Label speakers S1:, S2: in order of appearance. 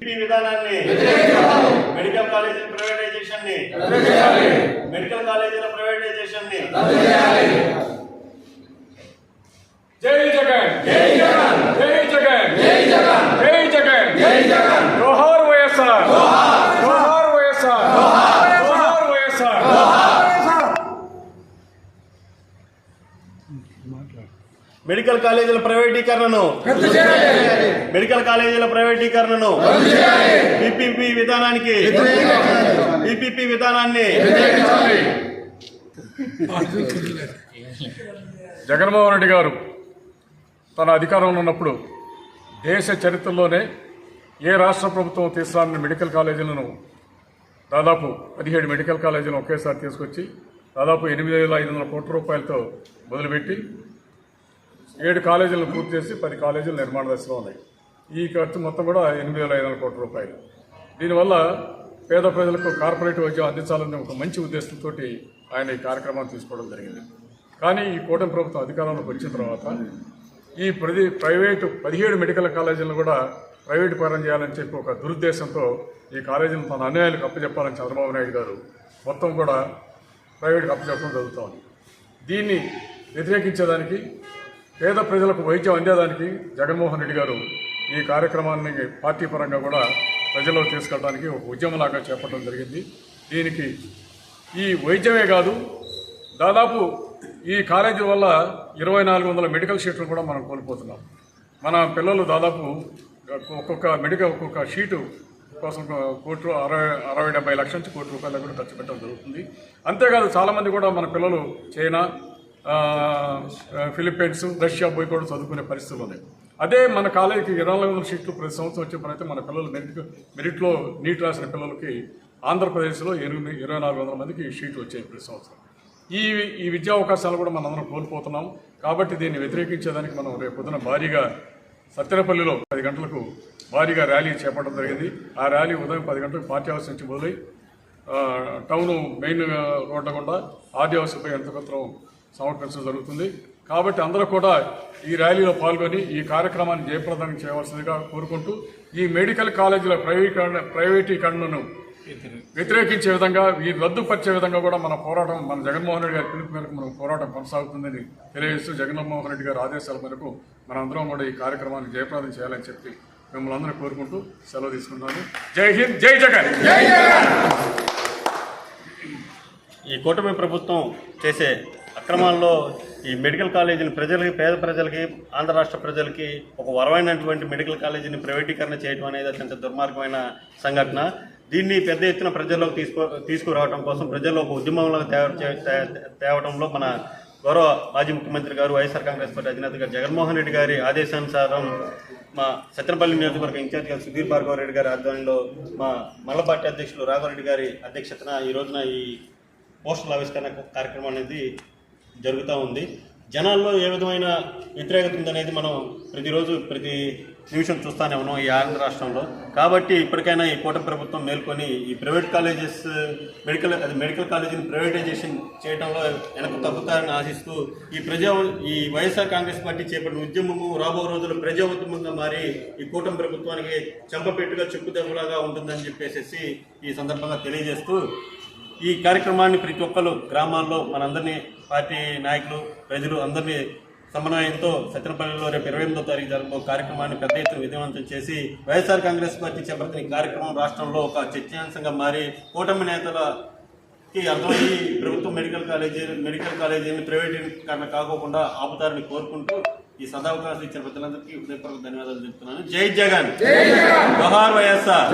S1: విధానాన్ని medical college privatization ని medical కాలేజీల ప్రైవేటైజేషన్ ని
S2: జై జగన్ జై జగన్ జై జగన్ జై జగన్ జై జగన్ జై జగన్ జోహార్ వైఎస్ఆర్ జోహార్ వైఎస్ఆర్ జోహార్ వైఎస్ఆర్ మాట్లాడు
S1: మెడికల్ కాలేజీల ప్రైవేటీకరణను. మెడికల్ కాలేజీల ప్రైవేటీకరణను. పిపిపి విధానానికి. పిపిపి విధానాన్ని.
S2: జగన్మోహన్ రెడ్డి గారు తన అధికారంలో ఉన్నప్పుడు దేశ చరిత్రలోనే ఏ రాష్ట్ర ప్రభుత్వం తీసుకురాని మెడికల్ కాలేజీలను దాదాపు పదిహేడు మెడికల్ కాలేజీలను ఒకేసారి తీసుకొచ్చి దాదాపు ఎనిమిది వేల ఐదు వందల కోట్ల రూపాయలతో మొదలుపెట్టి ఏడు కాలేజీలను పూర్తి చేసి పది కాలేజీలు నిర్మాణ దశలో ఉన్నాయి. ఈ ఖర్చు మొత్తం కూడా ఎనిమిది వేల ఐదు వందల కోట్ల రూపాయలు. దీనివల్ల పేద ప్రజలకు కార్పొరేట్ వైద్యం అందించాలనే ఒక మంచి ఉద్దేశంతో ఆయన ఈ కార్యక్రమాన్ని తీసుకోవడం జరిగింది. కానీ ఈ కూటమి ప్రభుత్వం అధికారంలోకి వచ్చిన తర్వాత ఈ ప్రతి ప్రైవేటు పదిహేడు మెడికల్ కాలేజీలను కూడా ప్రైవేటు పరం చేయాలని చెప్పి ఒక దురుద్దేశంతో ఈ కాలేజీని తన అన్యాయాలకు అప్పచెప్పాలని చంద్రబాబు నాయుడు గారు మొత్తం కూడా ప్రైవేట్కి అప్పచెప్పడం జరుగుతోంది. దీన్ని వ్యతిరేకించేదానికి పేద ప్రజలకు వైద్యం అందేదానికి జగన్మోహన్ రెడ్డి గారు ఈ కార్యక్రమాన్ని పార్టీ పరంగా కూడా ప్రజల్లో తీసుకెళ్ళడానికి ఒక ఉద్యమంలాగా చేపట్టడం జరిగింది. దీనికి ఈ వైద్యమే కాదు దాదాపు ఈ కాలేజీ వల్ల ఇరవై నాలుగు వందల మెడికల్ షీట్లు కూడా మనం కోల్పోతున్నాం. మన పిల్లలు దాదాపు ఒక్కొక్క మెడికల్ ఒక్కొక్క షీటు కోసం కోటి అరవై అరవై డెబ్బై లక్షల నుంచి కోటి రూపాయలు కూడా ఖర్చు పెట్టడం జరుగుతుంది. అంతేకాదు చాలామంది కూడా మన పిల్లలు చైనా ఫిలిప్పీన్స్ రష్యా పోయి కూడా చదువుకునే పరిస్థితులు ఉన్నాయి అదే మన కాలేజీకి ఇరవై వందల సీట్లు ప్రతి సంవత్సరం వచ్చేప్పుడైతే మన పిల్లలు మెరిట్ మెరిట్లో నీట్ రాసిన పిల్లలకి ఆంధ్రప్రదేశ్లో ఎనిమిది ఇరవై నాలుగు వందల మందికి సీట్లు వచ్చాయి ప్రతి సంవత్సరం. ఈ ఈ విద్యా అవకాశాలు కూడా మనం అందరం కోల్పోతున్నాం. కాబట్టి దీన్ని వ్యతిరేకించేదానికి మనం రేపు పొద్దున భారీగా సత్తెనపల్లిలో పది గంటలకు భారీగా ర్యాలీ చేపట్టడం జరిగింది. ఆ ర్యాలీ ఉదయం పది గంటలకు పార్టీ హౌస్ నుంచి మొదలై టౌను టౌన్ మెయిన్ రోడ్ల గుండా ఆర్డీ హౌస్పై ఎంతపత్రం సమర్పించడం జరుగుతుంది. కాబట్టి అందరూ కూడా ఈ ర్యాలీలో పాల్గొని ఈ కార్యక్రమాన్ని జయప్రదం చేయవలసిందిగా కోరుకుంటూ ఈ మెడికల్ కాలేజీల ప్రైవేటీకరణ ప్రైవేటీకరణను వ్యతిరేకించే విధంగా ఈ రద్దుపరిచే విధంగా కూడా మన పోరాటం మన జగన్మోహన్ రెడ్డి గారి పిలుపు మేరకు మన పోరాటం కొనసాగుతుందని తెలియజేస్తూ జగన్మోహన్ రెడ్డి గారి ఆదేశాల మేరకు మనందరం కూడా ఈ కార్యక్రమాన్ని జయప్రదం చేయాలని చెప్పి మిమ్మల్ని అందరూ కోరుకుంటూ సెలవు తీసుకుంటున్నాను. జై హింద్ జై జగన్!
S1: ఈ కూటమి ప్రభుత్వం చేసే అక్రమాల్లో ఈ మెడికల్ కాలేజీని ప్రజలకి పేద ప్రజలకి ఆంధ్ర రాష్ట్ర ప్రజలకి ఒక వరమైనటువంటి మెడికల్ కాలేజీని ప్రైవేటీకరణ చేయడం అనేది అత్యంత దుర్మార్గమైన సంఘటన. దీన్ని పెద్ద ఎత్తున ప్రజల్లోకి తీసుకో తీసుకురావడం కోసం ప్రజల్లో ఒక ఉద్యమంలో చే- తే- తేవడంలో మన గౌరవ మాజీ ముఖ్యమంత్రి గారు వైఎస్ఆర్ కాంగ్రెస్ పార్టీ అధినేత గారు జగన్మోహన్ రెడ్డి గారి ఆదేశానుసారం మా సత్యనపల్లి నియోజకవర్గ ఇన్ఛార్జ్ గారు సుధీర్ భార్గవరెడ్డి గారి ఆధ్వర్యంలో మా మల్ల పార్టీ అధ్యక్షులు రాఘవరెడ్డి గారి అధ్యక్షతన ఈ రోజున ఈ పోస్టల్ ఆవిష్కరణ కార్యక్రమం అనేది జరుగుతూ ఉంది. జనాల్లో ఏ విధమైన వ్యతిరేకత ఉందనేది మనం ప్రతిరోజు ప్రతి నిమిషం చూస్తూనే ఉన్నాం ఈ ఆంధ్ర రాష్ట్రంలో. కాబట్టి ఇప్పటికైనా ఈ కూటమి ప్రభుత్వం మేల్కొని ఈ ప్రైవేట్ కాలేజెస్ మెడికల్ అది మెడికల్ కాలేజీని ప్రైవేటైజేషన్ చేయడంలో వెనక తగ్గుతారని ఆశిస్తూ ఈ ప్రజా ఈ వైఎస్ఆర్ కాంగ్రెస్ పార్టీ చేపట్టిన ఉద్యమము రాబో రోజుల్లో ప్రజా ఉద్యమంగా మారి ఈ కూటమి ప్రభుత్వానికి చెంపపెట్టుగా చెప్పుదెబ్బలాగా ఉంటుందని చెప్పేసి ఈ సందర్భంగా తెలియజేస్తూ ఈ కార్యక్రమాన్ని ప్రతి ఒక్కరు గ్రామాల్లో మనందరినీ పార్టీ నాయకులు ప్రజలు అందరినీ సమన్వయంతో సత్యనపల్లిలో రేపు ఇరవై ఎనిమిదో తారీఖు జరుపు కార్యక్రమాన్ని పెద్ద ఎత్తున విజయవంతం చేసి వైఎస్ఆర్ కాంగ్రెస్ పార్టీ చేపట్టిన ఈ కార్యక్రమం రాష్ట్రంలో ఒక చర్చాంశంగా మారి కూటమి నేతలకి అర్థమయ్యి ప్రభుత్వ మెడికల్ కాలేజీ మెడికల్ కాలేజీని ప్రైవేటీకరణ కాకోకుండా ఆపుతారని కోరుకుంటూ ఈ సదావకాశం ఇచ్చిన ప్రజలందరికీ హృదయపూర్వక ధన్యవాదాలు చెప్తున్నాను. జై జగన్. జై జగన్. జోహార్ వైఎస్ఆర్.